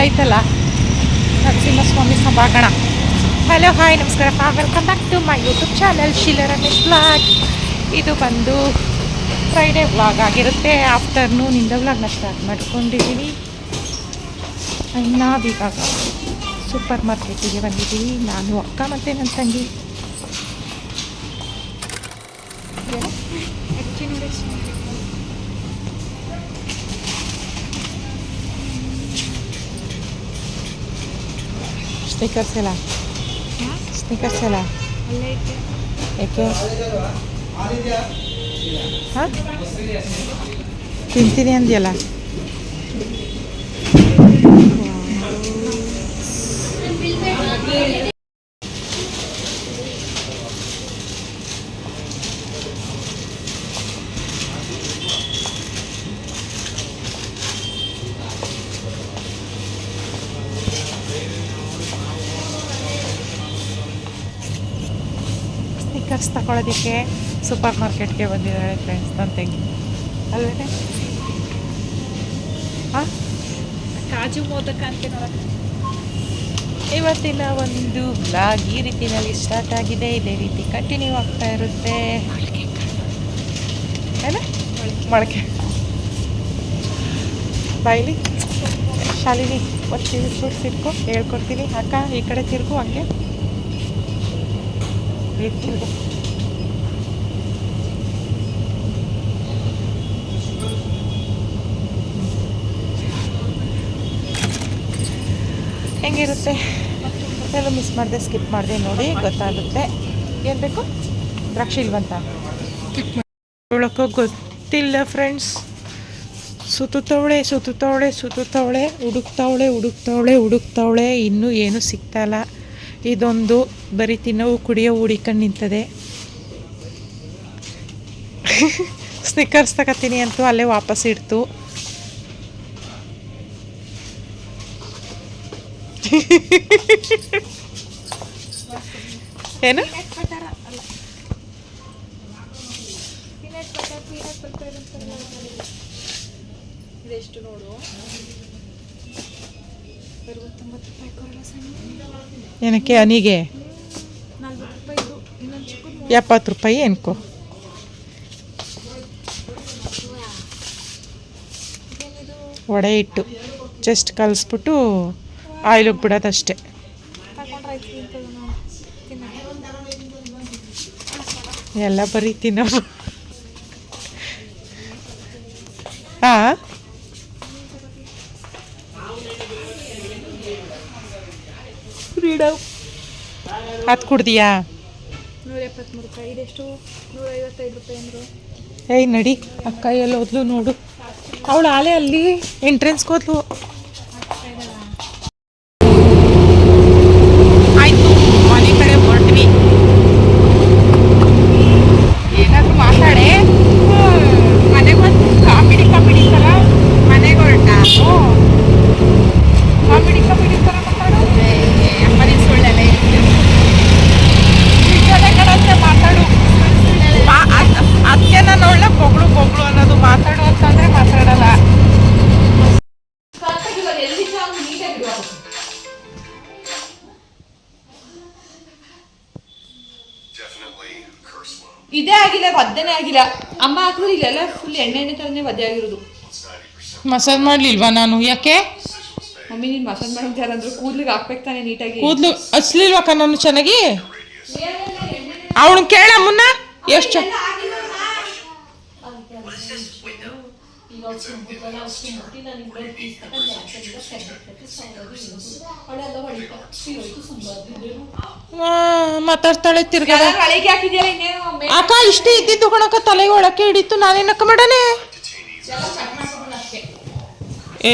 Temple ಐತಲ್ಲ ನರಸಿಂಹಸ್ವಾಮಿ ಸಭಾಂಗಣ. Hello hi ನಮಸ್ಕಾರ. Welcome back to my YouTube channel ಶೀಲರ Ramesh blog ಇದು ಬಂದು ಫ್ರೈಡೇ ವ್ಲಾಗ್ ಆಗಿರುತ್ತೆ. ಆಫ್ಟರ್ನೂನಿಂದ ವ್ಲಾಗ್ನ ಸ್ಟಾರ್ಟ್ ಮಾಡ್ಕೊಂಡಿದ್ದೀವಿ ನಾವೀವಾಗ ಸೂಪರ್ ಮಾರ್ಕೆಟಿಗೆ ಬಂದಿದ್ದೀವಿ ನಾನು ಅಕ್ಕ ಮತ್ತು ನನ್ನ ತಂಗಿ. ಸ್ಟಿಕರ್ಸ್ ಎಲ್ಲ ಸ್ಟಿಕರ್ಸ್ ಎಲ್ಲ ಯಾಕೆ ಹಾಂ ತಿಂತೀನಿ ಅಂದ್ಯಲ್ಲ ಸ್ಟಿಕರ್ಸ್ ತಗೊಳ್ಳೋದಕ್ಕೆ ಸೂಪರ್ ಮಾರ್ಕೆಟ್ಗೆ ಬಂದಿದ್ದಾಳೆ ಫ್ರೆಂಡ್ಸ್ ನನ್ನ ತಂಗಿ ಅಲ್ವೇ? ಹಾಂ ಕಾಜು ಮೋದಕ ಅಂತ ಇವತ್ತಿನ ಒಂದು ಬ್ಲಾಗ್ ಈ ರೀತಿಯಲ್ಲಿ ಸ್ಟಾರ್ಟ್ ಆಗಿದೆ. ಇದೇ ರೀತಿ ಕಂಟಿನ್ಯೂ ಆಗ್ತಾ ಇರುತ್ತೆ. ಮೊಳಕೆ ಬಾಯ್ಲಿ ಶಾಲಿನಿ ಒತ್ತಿ ಇಟ್ಕೊ ಹೇಳ್ಕೊಡ್ತೀನಿ. ಅಕ್ಕ ಈ ಕಡೆ ತಿರ್ಗು ಹಂಗೆ. ತಿರ್ಗು ಹೆಂಗಿರುತ್ತೆ? ಎಲ್ಲ ಮಿಸ್ ಮಾಡಿದೆ ಸ್ಕಿಪ್ ಮಾಡಿದೆ ನೋಡಿ, ಗೊತ್ತಾಗುತ್ತೆ. ಏನು ಬೇಕು? ದ್ರಾಕ್ಷಿ ಇಲ್ವಂತ ಹೇಳೋಕ್ಕೂ ಗೊತ್ತಿಲ್ಲ ಫ್ರೆಂಡ್ಸ್ ಸುತ್ತುತ್ತವಳೆ ಸುತ್ತುತ್ತವಳೆ ಸುತ್ತುತ್ತವಳೆ ಹುಡುಕ್ತಾವಳೆ ಹುಡುಕ್ತಾವಳೆ ಹುಡುಕ್ತಾವಳೆ ಇನ್ನೂ ಏನೂ ಸಿಗ್ತಾಯಿಲ್ಲ ಇದೊಂದು ಬರೀ ತಿನ್ನವು ಕುಡಿಯೋ ಹುಡಿಕೊಂಡು ನಿಂತದೆ. ಸ್ನಿಕ್ಕರ್ಸ್ ತಗೋತೀನಿ ಅಂತೂ ಅಲ್ಲೇ ವಾಪಸ್ ಇಡ್ತು. ಏನು? ಏನಕ್ಕೆ ಅನಿಗೆ? ಎಪ್ಪತ್ತು ರೂಪಾಯಿ ಏನಿದು ವಡೆ ಇಟ್ಟು ಜಸ್ಟ್ ಕಲಿಸ್ಬಿಟ್ಟು ಆಯಿಲಿಗೆ ಬಿಡೋದಷ್ಟೇ ಎಲ್ಲ ಬರೀ ತಿನ್ನೋ ಹಾಂ ಅದು ಕುಡ್ದಿಯಾ? ಏಯ್ ನಡಿ ಅಕ್ಕ ಎಲ್ಲ ಹೋದ್ಲು ನೋಡು. ಅವಳು ಆಲೆ ಅಲ್ಲಿ ಎಂಟ್ರೆನ್ಸ್ಗೆ ಹೋದ್ಲು. ಆಗಿಲ್ಲ. ಅಮ್ಮ ಹಾಕಿದ್ರೆ ಇಲ್ಲೆಲ್ಲ ಫುಲ್ ಎಣ್ಣೆ ಎಣ್ಣೆ ಥರನೇ ಒದ್ದೆ ಆಗಿರೋದು. ಮಸಾಜ್ ಮಾಡ್ಲಿಲ್ವಾ ನಾನು? ಯಾಕೆ. ಮಮ್ಮಿ ನೀನು ಮಸಾಜ್ ಮಾಡೋದು ಯಾರಂದ್ರು ಕೂದ್ಲಿಗೆ ಹಾಕ್ಬೇಕು ತಾನೆ ನೀಟಾಗಿ. ಕೂದ್ಲು ಹಚ್ಲಿಲ್ವಕ್ಕ ನಾನು ಚೆನ್ನಾಗಿ? ಅವಳು ಕೇಳ ಮುನ್ನ. ಎಷ್ಟು ಮಾತಾಡ್ತಾಳೆ ತಿರ್ಗದ. ಒಳಗೆ ಹಾಕಿದ್ಯಲ್ಲ ಇನ್ನೇನು ಮೇ- ಅಕ್ಕ ಇಷ್ಟೇ ಇದ್ದಿದ್ದು ಕಣಕ್ಕ ತಲೆಗೆ ಒಳಕ್ಕೆ ಹಿಡಿತು ನಾನೇನಕ್ಕ ಮಾಡನೆ ಏ.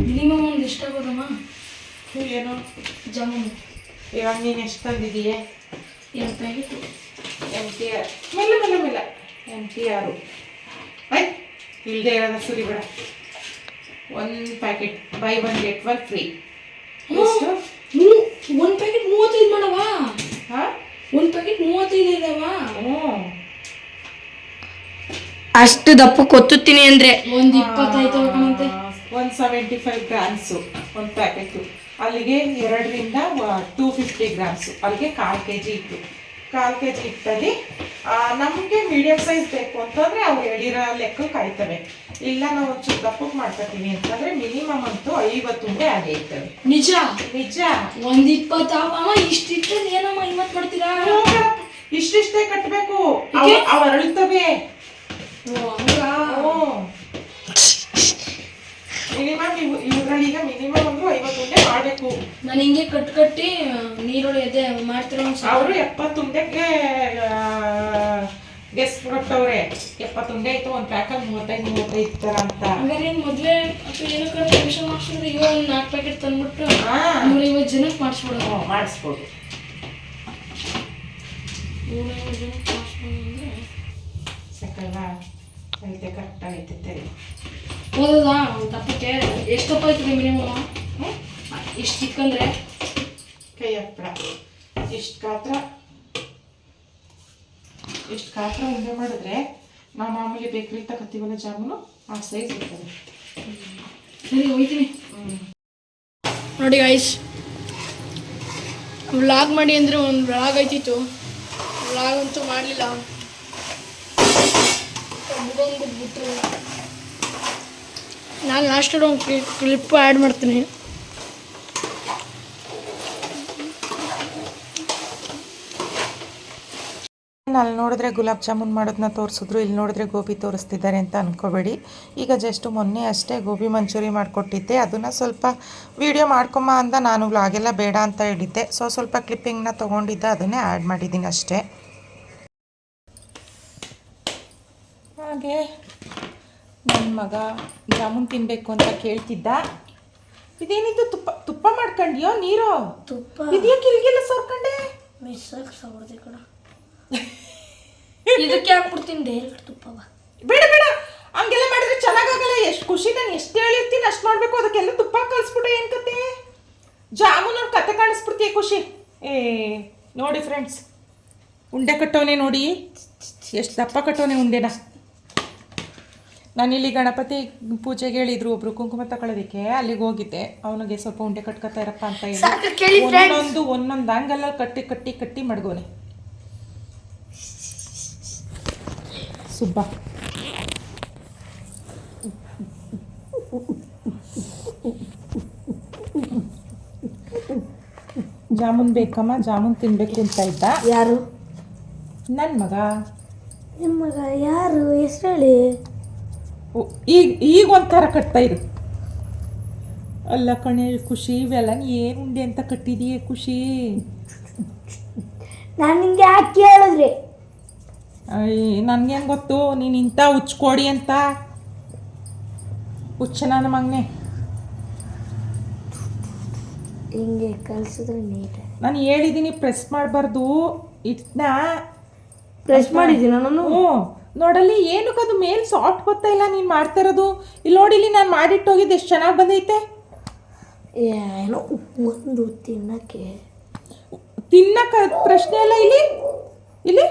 ಮಿನಿಮಮ್ ಒಂದು ಇಷ್ಟ ಬರಮ್ಮ ಏನು? ಜಾಮೂನು. ಇವಾಗ ನೀನು ಎಷ್ಟು ತಂದಿದೀಯ ಎರಡು ಪ್ಯಾಕೆಟು ಎಂ ಮೇಲೆ ಮೇಲೆ ಮೆಲ್ಲ. ಮೆಲ್ಲ ಮೆಲ್ಲ ಎಂ ಟಿ ಆರು. ಆಯ್ತು ಇಲ್ಲದೆ ಇರೋದ ಸುರಿ ಬೇಡ. ಒಂದು packet buy one get one free ಎಷ್ಟು? ಒಂದು ಪ್ಯಾಕೆಟ್ ಮೂವತ್ತೈದು ಮಾಡವಾ ಹಾಂ? ಒಂದು ಪ್ಯಾಕೆಟ್ ಮೂವತ್ತೈದು ಇದಾವ ಹ್ಞೂ ಅಷ್ಟು ದಪ್ಪ ಕೊತ್ತುತ್ತೀನಿ ಅಂದ್ರೆ. ಒಂದ್ ಇಪ್ಪತ್ತೈದು ಕಣಂತೆ ಒನ್ ಸೆವೆಂಟಿ ಫೈವ್ ಗ್ರಾಮ್ಸು ಒಂದು ಪ್ಯಾಕೆಟು ಅಲ್ಲಿಗೆ ಎರಡರಿಂದ ಟೂ ಫಿಫ್ಟಿ ಗ್ರಾಮ್ಸು ಅಲ್ಲಿಗೆ ಕಾಲು ಕೆ ಜಿ ಇತ್ತು ಕಾಲು ಕೆ ಜಿ ಇಟ್ಟಲ್ಲಿ ನಮಗೆ ಮೀಡಿಯಮ್ ಸೈಜ್ ಬೇಕು ಅಂತಂದರೆ ಅವ್ರು ಹೇಳಿರೋ ಲೆಕ್ಕ ಕಾಯ್ತವೆ. ಇಲ್ಲ ನಾವು ಒಂಚೂರು ದಪ್ಪಕ್ಕೆ ಮಾಡ್ಕೊತೀವಿ ಅಂತಂದರೆ ಮಿನಿಮಮ್ ಅಂತೂ ಐವತ್ತು ಉಂಡೆ ಆಗೇ ಇರ್ತವೆ. ನಿಜ? ನಿಜ. ಒಂದ್ ಇಪ್ಪತ್ತು ಅಮ್ಮ ಇಷ್ಟಿಟ್ಟರೆ ಏನಮ್ಮ ಇವತ್ತು ಮಾಡ್ತೀರಾ ಇಷ್ಟಿಷ್ಟೇ ಕಟ್ಟಬೇಕು ಅವು ಅರಳುತ್ತವೆ ಮಿನಿಮಮ್ ಇವು ಈಗ ಮಿನಿಮಮ್ ಅಂದ್ರೂ ಐವತ್ತು ಉಂಡೆ ಮಾಡಬೇಕು. ನಾನು ಹಿಂಗೆ ಕಟ್ ಕಟ್ಟಿ ನೀರುಳ್ಳಿ ಮಾಡ್ತಿರೋ ಅವರು ಎಪ್ಪತ್ತುಂಡೆಗೆ ಗೆಸ್ ಕೊಟ್ಟವ್ರೆ. ಎಪ್ಪತ್ತುಂಡೆ ಇತ್ತು ಒಂದು ಪ್ಯಾಕಲ್ಲಿ ಮೂವತ್ತೈದು ಮೂವತ್ತೈದು ಥರ ಅಂತ. ಹಂಗಾರೆ ಏನು ಮೊದಲೇ ಅಥವಾ ಏನಕ್ಕೆ ಟ್ಯೂಷನ್ ಮಾಡಿಸಿದ್ರೆ ಇವಾಗ ಒಂದು ನಾಲ್ಕು ಪ್ಯಾಕೆಟ್ ತಂದ್ಬಿಟ್ಟು ನೂರೈವತ್ತು ಜನಕ್ಕೆ ಮಾಡಿಸ್ಬಿಡೋದು. ಮಾಡಿಸ್ಬೋದು. ನೂರೈವತ್ತು ಜನಕ್ಕೆ ಮಾಡಿಸ್ಬೋದು ಅಂದರೆ ಸಕಲ. ಐತೆ ಕರೆಕ್ಟ್ ಐತೆ ತೆರಿ. ಓದೋದಾ? ಒಂದು ತಪ್ಪಕ್ಕೆ ಎಷ್ಟು ದಪ್ಪ ಆಯ್ತದೆ ಮಿನಿಮಮ್ ಇಷ್ಟು ಚಿಕ್ಕಂದ್ರೆ ಕೈ ಹತ್ರ. ಇಷ್ಟು ಗಾತ್ರ? ಇಷ್ಟು ಗಾತ್ರ ಉಂಡೆ ಮಾಡಿದ್ರೆ ನಾವು ಮಾಮೂಲಿ ಬೇಕರಿ ತಗೋತೀವಲ್ಲ ಜಾಮೂನು ಆ ಸೈಜ್ ಇರ್ತದೆ. ಸರಿ ಹೋಯ್ತೀನಿ ನೋಡಿ ಐಶ್ ವ್ಲಾಗ್ ಮಾಡಿ ಅಂದರೆ ಒಂದು ವ್ಲಾಗ್ ಆಯ್ತಿತ್ತು. ವ್ಲಾಗ್ ಅಂತೂ ಮಾಡಲಿಲ್ಲ. ನಾನು ಲಾಸ್ಟ್ ಒಂದು ಕ್ಲಿಪ್ ಆ್ಯಡ್ ಮಾಡ್ತೀನಿ. ಅಲ್ಲಿ ನೋಡಿದ್ರೆ ಗುಲಾಬ್ ಜಾಮೂನ್ ಮಾಡೋದನ್ನ ತೋರಿಸಿದ್ರು, ಇಲ್ಲಿ ನೋಡಿದ್ರೆ ಗೋಬಿ ತೋರಿಸ್ತಿದ್ದಾರೆ ಅಂತ ಅನ್ಕೋಬೇಡಿ. ಈಗ ಜಸ್ಟ್ ಮೊನ್ನೆ ಅಷ್ಟೇ ಗೋಬಿ ಮಂಚೂರಿ ಮಾಡಿಕೊಟ್ಟಿದ್ದೆ. ಅದನ್ನು ಸ್ವಲ್ಪ ವಿಡಿಯೋ ಮಾಡ್ಕೊಂಬ ಅಂತ ನಾನು ಹಾಗೆಲ್ಲ ಬೇಡ ಅಂತ ಹೇಳಿದ್ದೆ. ಸೊ ಸ್ವಲ್ಪ ಕ್ಲಿಪ್ಪಿಂಗ್ನ ತೊಗೊಂಡಿದ್ದೆ, ಅದನ್ನೇ ಆ್ಯಡ್ ಮಾಡಿದ್ದೀನಿ ಅಷ್ಟೇ. ಹಾಗೆ ನನ್ನ ಮಗ ಜಾಮೂನ್ ತಿನ್ಬೇಕು ಅಂತ ಕೇಳ್ತಿದ್ದ. ಇದೇನಿದು ತುಪ್ಪ ತುಪ್ಪ ಮಾಡ್ಕೊಂಡಿಯೋ ನೀರು? ತುಪ್ಪ. ಇದೆಯಾ ಕಿಲ್ಗೆಲ್ಲ ಸೋರ್ಕೊಂಡೆ? ಮಿಸ್ಸಾಗಿ ಸವರ್ದೆ ಕಣ. ಇದಕ್ಕೆ ಹಾಕ್ಬಿಡ್ತೀನಿ ಡೈರೆಕ್ಟ್ ತುಪ್ಪವ ಬೇಡ ಬೇಡ. ಹಂಗೆಲ್ಲ ಮಾಡಿದ್ರೆ ಚೆನ್ನಾಗಾಗಲ್ಲ. ಎಷ್ಟು ಖುಷಿ ನಾನು ಎಷ್ಟು ಹೇಳಿರ್ತೀನಿ ಅಷ್ಟು ಮಾಡಬೇಕು. ಅದಕ್ಕೆಲ್ಲ ತುಪ್ಪ ಕಲಿಸ್ಬಿಟ್ಟು ಏನು ಕತೆ? ಜಾಮೂನ್ ಅವ್ರ ಕತೆ ಕಾಣಿಸ್ಬಿಡ್ತೀಯ ಖುಷಿ? ಏ ನೋಡಿ ಫ್ರೆಂಡ್ಸ್ ಉಂಡೆ ಕಟ್ಟೋನೆ ನೋಡಿ. ಎಷ್ಟು ದಪ್ಪ ಕಟ್ಟೋನೆ ಉಂಡೆನ. ನಾನಿಲ್ಲಿ ಗಣಪತಿ ಪೂಜೆಗೆ ಹೇಳಿದ್ರು ಒಬ್ರು ಕುಂಕುಮ ತಗೊಳ್ಳೋದಕ್ಕೆ ಅಲ್ಲಿಗೆ ಹೋಗಿದ್ದೆ. ಅವನಿಗೆ ಸ್ವಲ್ಪ ಉಂಡೆ ಕಟ್ಕೊತಾ ಇರಪ್ಪ ಅಂತ ಹೇಳಿ. ಒಂದೊಂದು ಒಂದೊಂದು ಆಂಗಲ್ ಕಟ್ಟಿ ಕಟ್ಟಿ ಕಟ್ಟಿ ಮಡ್ಗೋನೆ. ಸುಬ್ಬ. ಜಾಮೂನ್ ಬೇಕಮ್ಮ ಜಾಮೂನ್ ತಿನ್ಬೇಕು ಅಂತ ಇದ್ದ. ಯಾರು? ನನ್ನ ಮಗ. ನಿಮ್ಮ ಮಗ ಯಾರು? ಹೆಸರು ಹೇಳಿ? ಈಗ ಈಗ ಒಂಥರ ಕಟ್ತಾ ಇರು. ಅಲ್ಲ ಕಣೆ ಖುಷಿ ಇವೆಲ್ಲ ನೀ ಏನು ಉಂಡೆ ಅಂತ ಕಟ್ಟಿದೀಯ ಖುಷಿ? ನಾನು ನಿಂಗೆ ಯಾಕೆ ಹೇಳಿದ್ರಿ? ನನಗೇನು ಗೊತ್ತು ನೀನು ಇಂಥ ಉಚ್ಕೊಡಿ ಅಂತ. ಹುಚ್ಚ ನನ್ನ ಮಗನೆ. ಹಿಂಗೆ ಕಲಿಸಿದ್ರೆ ನೀಟ್. ನಾನು ಹೇಳಿದ್ದೀನಿ ಪ್ರೆಸ್ ಮಾಡಬಾರ್ದು. ಇಟ್ನ? ಪ್ರೆಸ್ ಮಾಡಿದ್ದೀನಿ ನಾನು? ಹ್ಞೂ ನೋಡಲ್ಲಿ ಏನಕ್ಕೆ ಅದು ಮೇಲ್ ಸಾಫ್ಟ್ ಗೊತ್ತಾ ಇಲ್ಲ ನೀನು ಮಾಡ್ತಾ ಇರೋದು? ಇಲ್ಲಿ ನೋಡಿಲಿ ನಾನು ಮಾಡಿಟ್ಟು ಹೋಗಿದ್ದು ಎಷ್ಟು ಚೆನ್ನಾಗಿ ಬಂದೈತೆ? ಏನೋ ಒಂದು ತಿನ್ನಕ್ಕೆ. ತಿನ್ನಕ್ಕೆ ಪ್ರಶ್ನೆ ಇಲ್ಲ ಇಲ್ಲಿ? ಇಲ್ಲಿ?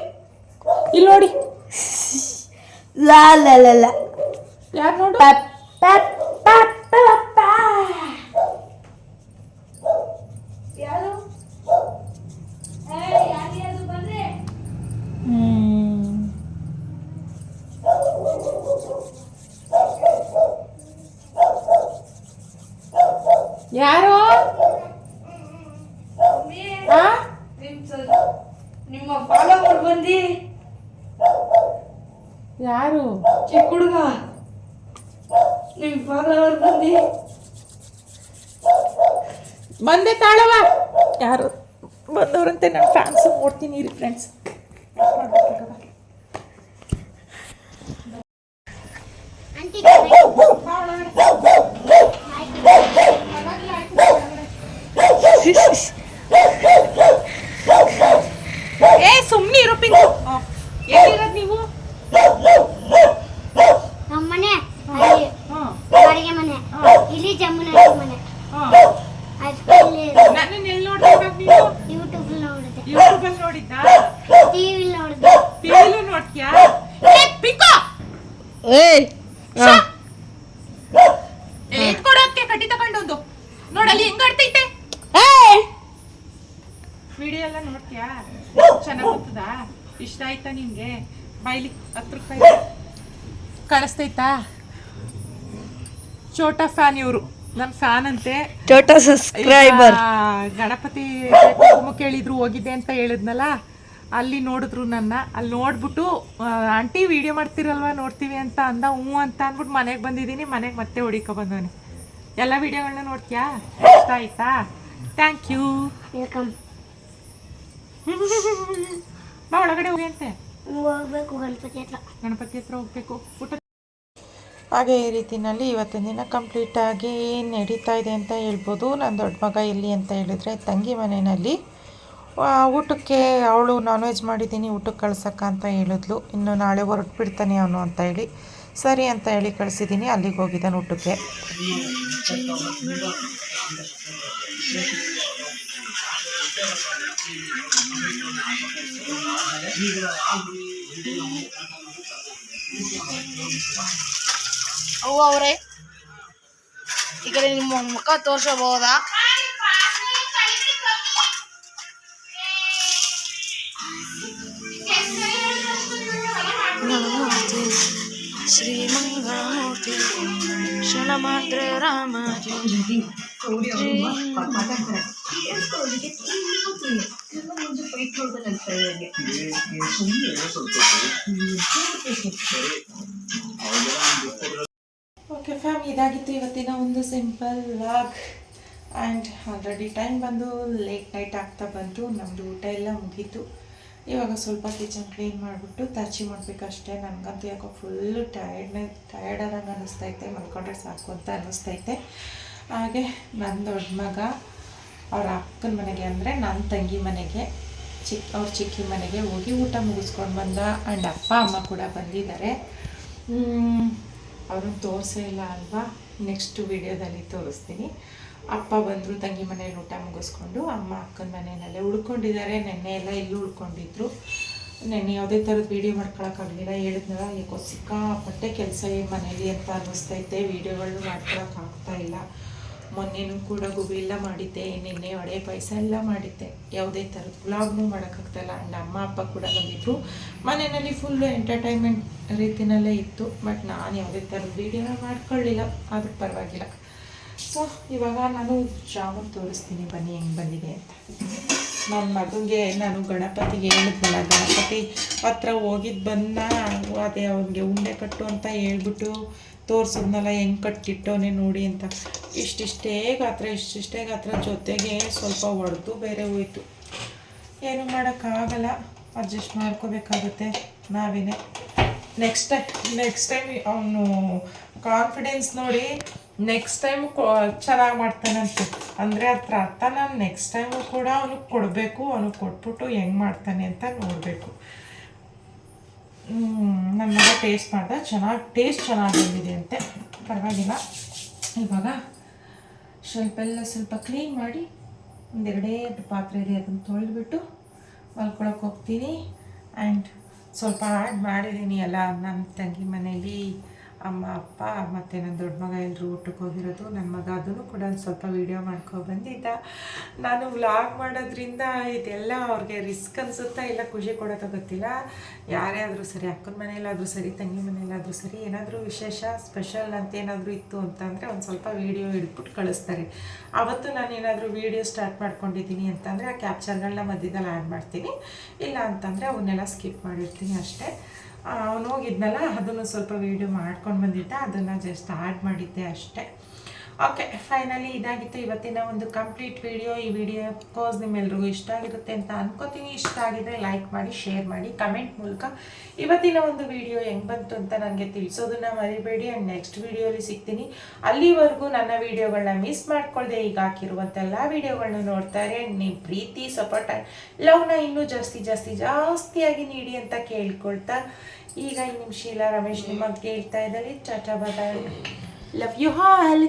ಇಲ್ಲಿ ನೋಡಿ. ಲಾ ಲಾ ಲಾ ಯಾರು ನೋಡು ಪ ಪ ಪ ಪ ಪ. ಯಾರು ಏ, ಯಾರು ಯಾರು ಬಂದ್ರೆ ಹ್ಮ್. ಯಾರು ಆ? ನಿಮ್ಮ ಫಾಲೋವರ್ ಬಂದು ಯಾರು ಚಿಕ್ಕ ಹುಡುಗ ನಿಮ್ಮ ಫಾಲೋವರ್ ಬಂದಿ? ಬಂದೆ ತಾಳವ ಯಾರು ಬಂದವರಂತೆ ನನ್ನ ಫ್ಯಾನ್ಸ್ ನೋಡ್ತೀನಿ ರೀ ಫ್ರೆಂಡ್ಸ್ ಏ ಸುಮ್ಮನೆ ಇರೋ ಪಿಂಕು ಎಲ್ಲಿರೋದು ನೀವು ನಮ್ಮನೆ ಅಲ್ಲಿ ಹಾಂ ಬಾಡಿಗೆ ಮನೆ ಇಲ್ಲಿ ಜಮ್ಮುನ ಮನೆ ಹಾಂ ಅಲ್ಲಿ ನನ್ನನ್ನು ಎಲ್ಲಿ ನೋಡ್ತಿದ್ದಾಗ ನೀವು ಯೂಟ್ಯೂಬ್ ನೋಡಿದೆ ಯೂಟ್ಯೂಬಲ್ಲಿ ನೋಡಿದ್ದಾ ಟಿವಿ ನೋಡಿದೆ ಟಿವಿಲೂ ನೋಡ್ತೀಯಾ ಏ ಪಿಂಕು ಏಯ್ ಎತ್ಕೊಡೋಕೆ ಕಟ್ಟಿ ತಗೊಂಡೊಂದು ನೋಡಲ್ಲಿ ಹೆಂಗ್ ಆಡ್ತೈತೆ ವಿಡಿಯೋ ಎಲ್ಲ ನೋಡ್ತೀಯಾ ಚೆನ್ನಾಗ್ ಗೊತ್ತದಾ ಇಷ್ಟ ಆಯ್ತಾ ನಿಮಗೆ? ಬಾಯ್ಲಿ ಹತ್ತು ರೂಪಾಯಿ ಕಳಿಸ್ತೈತಾ ಚೋಟಾ ಫ್ಯಾನ್ ಇವರು. ನನ್ನ ಫ್ಯಾನ್ ಅಂತೆ. ಚೋಟಾ ಸಬ್ಸ್ಕ್ರೈಬರ್ ಗಣಪತಿ ಕೇಳಿದ್ರು ಹೋಗಿದ್ದೆ ಅಂತ ಹೇಳಿದ್ನಲ್ಲ ಅಲ್ಲಿ ನೋಡಿದ್ರು ನನ್ನ. ಅಲ್ಲಿ ನೋಡ್ಬಿಟ್ಟು ಆಂಟಿ ವಿಡಿಯೋ ಮಾಡ್ತಿರಲ್ವಾ? ನೋಡ್ತೀವಿ ಅಂತ ಅಂದ. ಹ್ಞೂ ಅಂತ ಅಂದ್ಬಿಟ್ಟು ಮನೆಗೆ ಬಂದಿದ್ದೀನಿ. ಮನೆಗೆ ಮತ್ತೆ ಹೊಡಿಕೊ ಬಂದವನೆ. ಎಲ್ಲ ವಿಡಿಯೋಗಳನ್ನ ನೋಡ್ತೀಯಾ? ಇಷ್ಟ ಆಯ್ತಾ? ಥ್ಯಾಂಕ್ ಯು ವೆಲ್ಕಮ್ ಬಾ ಒಳಗಡೆ ಹೋಗಿ ಅಂತೆ. ಹೋಗ್ಬೇಕು ಗಣಪತಿ ಹತ್ರ. ಗಣಪತಿ ಹತ್ರ ಹೋಗ್ಬೇಕು. ಊಟ ಹಾಗೆ ಈ ರೀತಿನಲ್ಲಿ ಇವತ್ತಿನ ದಿನ ಕಂಪ್ಲೀಟಾಗಿ ನಡೀತಾ ಇದೆ ಅಂತ ಹೇಳ್ಬೋದು. ನನ್ನ ದೊಡ್ಡ ಮಗ ಇಲ್ಲಿ ಅಂತ ಹೇಳಿದ್ರೆ ತಂಗಿ ಮನೆಯಲ್ಲಿ. ಊಟಕ್ಕೆ ಅವಳು ನಾನ್ ವೆಜ್ ಮಾಡಿದ್ದೀನಿ ಊಟಕ್ಕೆ ಕಳ್ಸಕ್ಕ ಅಂತ ಹೇಳಿದ್ಲು. ಇನ್ನು ನಾಳೆ ಹೊರಟು ಬಿಡ್ತಾನೆ ಅವನು ಅಂತ ಹೇಳಿ ಸರಿ ಅಂತ ಹೇಳಿ ಕಳಿಸಿದ್ದೀನಿ. ಅಲ್ಲಿಗೆ ಹೋಗಿದ್ದಾನೆ ಊಟಕ್ಕೆ. ಅವ್ವ ಅವರೇ ಈ ಕಡೆ ನಿಮ್ಮ ಮುಖ ತೋರ್ಸಬಹುದಾ ಶ್ರೀಮಂಗಳಮೂರ್ತಿ ಕ್ಷಣ ಮಾತ್ರ ಓಕೆ ಫ್ಯಾಮ್ ಇದಾಗಿತ್ತು ಇವತ್ತಿನ ಒಂದು simple vlog and already time ಬಂದು ಲೇಟ್ ನೈಟ್ ಆಗ್ತಾ ಬಂತು. ನಮ್ಮದು ಊಟ ಎಲ್ಲ ಮುಗೀತು. ಇವಾಗ ಸ್ವಲ್ಪ ಕಿಚನ್ ಕ್ಲೀನ್ ಮಾಡಿಬಿಟ್ಟು ತರ್ಚಿ ಮಾಡಬೇಕಷ್ಟೇ. ನನಗಂತೂ ಯಾಕೋ ಫುಲ್ಲು ಟಯರ್ಡ್ನೇ ಟಯರ್ಡ್ ಆದಂಗೆ ಅನ್ನಿಸ್ತೈತೆ ಮಲ್ಕೊಂಡ್ರೆ ಸಾಕು ಅಂತ ಅನ್ನಿಸ್ತೈತೆ ಹಾಗೆ ನನ್ನ ದೊಡ್ಡ ಮಗ ಅವ್ರ ಅಕ್ಕನ ಮನೆಗೆ ಅಂದರೆ ನನ್ನ ತಂಗಿ ಮನೆಗೆ ಚಿಕ್ಕ ಅವ್ರ ಚಿಕ್ಕಿ ಮನೆಗೆ ಹೋಗಿ ಊಟ ಮುಗಿಸ್ಕೊಂಡು ಬಂದ ಆ್ಯಂಡ್ ಅಪ್ಪ, ಅಮ್ಮ ಕೂಡ ಬಂದಿದ್ದಾರೆ. ಅವ್ರನ್ನ ತೋರಿಸೇ ಇಲ್ಲ ಅಲ್ವಾ? ನೆಕ್ಸ್ಟ್ ವಿಡಿಯೋದಲ್ಲಿ ತೋರಿಸ್ತೀನಿ. ಅಪ್ಪ ಬಂದರು, ತಂಗಿ ಮನೇಲಿ ಊಟ ಮುಗಿಸ್ಕೊಂಡು, ಅಮ್ಮ ಅಕ್ಕನ ಮನೆಯಲ್ಲೇ ಉಳ್ಕೊಂಡಿದ್ದಾರೆ. ನೆನ್ನೆ ಎಲ್ಲ ಇಲ್ಲಿ ಉಳ್ಕೊಂಡಿದ್ರು. ನೆನ್ನೆ ಯಾವುದೇ ಥರದ ವೀಡಿಯೋ ಮಾಡ್ಕೊಳಕ್ಕಾಗಲಿಲ್ಲ. ಹೇಳಿದ್ನಲ್ಲ ಯಾಕೋ ಸಿಕ್ಕಾಪಟ್ಟೆ ಕೆಲಸ ಮನೇಲಿ ಅಂತ ಅನ್ನಿಸ್ತೈತೆ. ವೀಡಿಯೋಗಳು ಮಾಡ್ಕೊಳಕ್ಕಾಗ್ತಾ ಇಲ್ಲ. ಮೊನ್ನೆನೂ ಕೂಡ ಗುಬಿ ಎಲ್ಲ ಮಾಡಿದ್ದೆ, ನಿನ್ನೆ ಒಡೆ ಪಾಯಸ ಎಲ್ಲ ಮಾಡಿದ್ದೆ. ಯಾವುದೇ ಥರದ ವ್ಲಾಗ್ನೂ ಮಾಡೋಕ್ಕಾಗ್ತಾಯಿಲ್ಲ ಆ್ಯಂಡ್ ಅಮ್ಮ, ಅಪ್ಪ ಕೂಡ ಬಂದಿದ್ದರು ಮನೆಯಲ್ಲಿ ಫುಲ್ಲು ಎಂಟರ್ಟೈನ್ಮೆಂಟ್ ರೀತಿನಲ್ಲೇ ಇತ್ತು. ಬಟ್ ನಾನು ಯಾವುದೇ ಥರದ ವೀಡಿಯೋನ ಮಾಡ್ಕೊಳ್ಳಿಲ್ಲ. ಆದರೂ ಪರವಾಗಿಲ್ಲ. ಸೊ ಇವಾಗ ನಾನು ಜಾಮೂನ್ ತೋರಿಸ್ತೀನಿ. ಬನ್ನಿ, ಹೆಂಗೆ ಬಂದಿದೆ ಅಂತ. ನನ್ನ ಮಗನಿಗೆ ನಾನು ಗಣಪತಿಗೆ ಹೇಳಿದ್ನಲ್ಲ, ಗಣಪತಿ ಹತ್ರ ಹೋಗಿದ್ದು ಬಂದ ಅದೇ ಅವನಿಗೆ ಉಂಡೆ ಕಟ್ಟು ಅಂತ ಹೇಳ್ಬಿಟ್ಟು ತೋರಿಸಿದ್ನಲ್ಲ, ಹೆಂಗೆ ಕಟ್ಟಿಟ್ಟವನೇ ನೋಡಿ ಅಂತ. ಇಷ್ಟಿಷ್ಟೇ ಗಾತ್ರ ಇಷ್ಟಿಷ್ಟೇ ಗಾತ್ರ ಜೊತೆಗೆ ಸ್ವಲ್ಪ ಒಡೆದು ಬೇರೆ ಹೋಯಿತು. ಏನು ಮಾಡೋಕ್ಕಾಗಲ್ಲ, ಅಡ್ಜಸ್ಟ್ ಮಾಡ್ಕೋಬೇಕಾಗುತ್ತೆ ನಾವೇನೆ ನೆಕ್ಸ್ಟ್ ಟೈಮ್ ನೆಕ್ಸ್ಟ್ ಟೈಮ್ ಅವನು ಕಾನ್ಫಿಡೆನ್ಸ್ ನೋಡಿ ನೆಕ್ಸ್ಟ್ ಟೈಮ್ ಚೆನ್ನಾಗಿ ಮಾಡ್ತಾನಂತೆ ಅಂದರೆ ಹತ್ರ ಅರ್ಥ ನಾನು ನೆಕ್ಸ್ಟ್ ಟೈಮು ಕೂಡ ಅವನಿಗೆ ಕೊಡಬೇಕು, ಅವನಿಗೆ ಕೊಟ್ಬಿಟ್ಟು ಹೆಂಗೆ ಮಾಡ್ತಾನೆ ಅಂತ ನೋಡಬೇಕು. ನನ್ನ ಮಗ ಟೇಸ್ಟ್ ಮಾಡ್ದ, ಚೆನ್ನಾಗಿ ಟೇಸ್ಟ್ ಚೆನ್ನಾಗಿ ಬಂದಿದೆ ಅಂತೆ. ಪರವಾಗಿಲ್ಲ. ಇವಾಗ ಸ್ವಲ್ಪ ಎಲ್ಲ ಸ್ವಲ್ಪ ಕ್ಲೀನ್ ಮಾಡಿ ಒಂದೆರಡೇ ಪಾತ್ರೆ ಇದೆ ಅದನ್ನು ತೊಳೆದ್ಬಿಟ್ಟು ಮಲ್ಕೊಳಕ್ಕೆ ಹೋಗ್ತೀನಿ. ಆ್ಯಂಡ್ ಸ್ವಲ್ಪ ಆ್ಯಡ್ ಮಾಡಿದ್ದೀನಿ ಎಲ್ಲ ನನ್ನ ತಂಗಿ ಮನೇಲಿ. ಅಮ್ಮ, ಅಪ್ಪ, ಮತ್ತು ನನ್ನ ದೊಡ್ಡ ಮಗ ಎಲ್ಲರೂ ಊಟಕ್ಕೆ ಹೋಗಿರೋದು, ನನ್ನ ಮಗ ಅದನ್ನು ಕೂಡ ಒಂದು ಸ್ವಲ್ಪ ವೀಡಿಯೋ ಮಾಡ್ಕೊ ಬಂದಿದ್ದ. ನಾನು ವ್ಲಾಗ್ ಮಾಡೋದ್ರಿಂದ ಇದೆಲ್ಲ ಅವ್ರಿಗೆ ರಿಸ್ಕ್ ಅನಿಸುತ್ತಾ ಇಲ್ಲ, ಖುಷಿ ಕೊಡೋದು ಗೊತ್ತಿಲ್ಲ. ಯಾರೇ ಆದರೂ ಸರಿ, ಅಕ್ಕನ ಮನೆಯಲ್ಲಾದರೂ ಸರಿ, ತಂಗಿ ಮನೆಯಲ್ಲಾದರೂ ಸರಿ, ಏನಾದರೂ ವಿಶೇಷ ಸ್ಪೆಷಲ್ ಅಂತ ಏನಾದರೂ ಇತ್ತು ಅಂತಂದರೆ ಒಂದು ಸ್ವಲ್ಪ ವೀಡಿಯೋ ಹಿಡ್ಬಿಟ್ಟು ಕಳಿಸ್ತಾರೆ. ಆವತ್ತು ನಾನು ಏನಾದರೂ ವೀಡಿಯೋ ಸ್ಟಾರ್ಟ್ ಮಾಡ್ಕೊಂಡಿದ್ದೀನಿ ಅಂತಂದರೆ ಆ ಕ್ಯಾಪ್ಚರ್ಗಳನ್ನ ಮಧ್ಯದಲ್ಲಿ ಆ್ಯಡ್ ಮಾಡ್ತೀನಿ. ಇಲ್ಲ ಅಂತಂದರೆ ಅವನ್ನೆಲ್ಲ ಸ್ಕಿಪ್ ಮಾಡಿರ್ತೀನಿ ಅಷ್ಟೇ. ಅವನು ಹೋಗಿದ್ನಲ್ಲ, ಅದನ್ನು ಸ್ವಲ್ಪ ವೀಡಿಯೋ ಮಾಡ್ಕೊಂಡು ಬಂದಿದ್ದ, ಅದನ್ನು ಜಸ್ಟ್ ಆ್ಯಡ್ ಮಾಡಿದ್ದೆ ಅಷ್ಟೇ. ಓಕೆ ಫೈನಲಿ ಇದಾಗಿತ್ತು ಇವತ್ತಿನ ಒಂದು ಕಂಪ್ಲೀಟ್ ವಿಡಿಯೋ ಈ ವಿಡಿಯೋ ಕೋಸ್ ನಿಮ್ಮೆಲ್ರಿಗೂ ಇಷ್ಟ ಆಗಿರುತ್ತೆ ಅಂತ ಅನ್ಕೋತೀನಿ. ಇಷ್ಟ ಆಗಿದ್ರೆ ಲೈಕ್ ಮಾಡಿ ಶೇರ್ ಮಾಡಿ ಕಮೆಂಟ್ ಮೂಲಕ ಇವತ್ತಿನ ಒಂದು ವಿಡಿಯೋ ಹೆಂಗೆ ಬಂತು ಅಂತ ನನಗೆ ತಿಳಿಸೋದನ್ನ ಮರಿಬೇಡಿ. ಆ್ಯಂಡ್ ನೆಕ್ಸ್ಟ್ ವಿಡಿಯೋಲಿ ಸಿಗ್ತೀನಿ. ಅಲ್ಲಿವರೆಗೂ ನನ್ನ ವಿಡಿಯೋಗಳನ್ನ ಮಿಸ್ ಮಾಡ್ಕೊಳ್ಳದೆ ಈಗ ಹಾಕಿರುವಂಥ ಎಲ್ಲ ವಿಡಿಯೋಗಳನ್ನ ನೋಡ್ತಾರೆ ನಿಮ್ಮ ಪ್ರೀತಿ ಸಪೋರ್ಟ್ ಲವ್ನ ಇನ್ನೂ ಜಾಸ್ತಿ ಜಾಸ್ತಿ, ಜಾಸ್ತಿಯಾಗಿ ನೀಡಿ ಅಂತ ಕೇಳ್ಕೊಳ್ತಾ ಈಗ ನಿಮ್ಮ ಶೀಲಾ ರಮೇಶ್ ನಿಮ್ಮ ಕೇಳ್ತಾ ಇದ್ದಾರೆ ಚಾಟಾ ಬಾಯ್ ಲವ್ ಯು ಹಾಲ್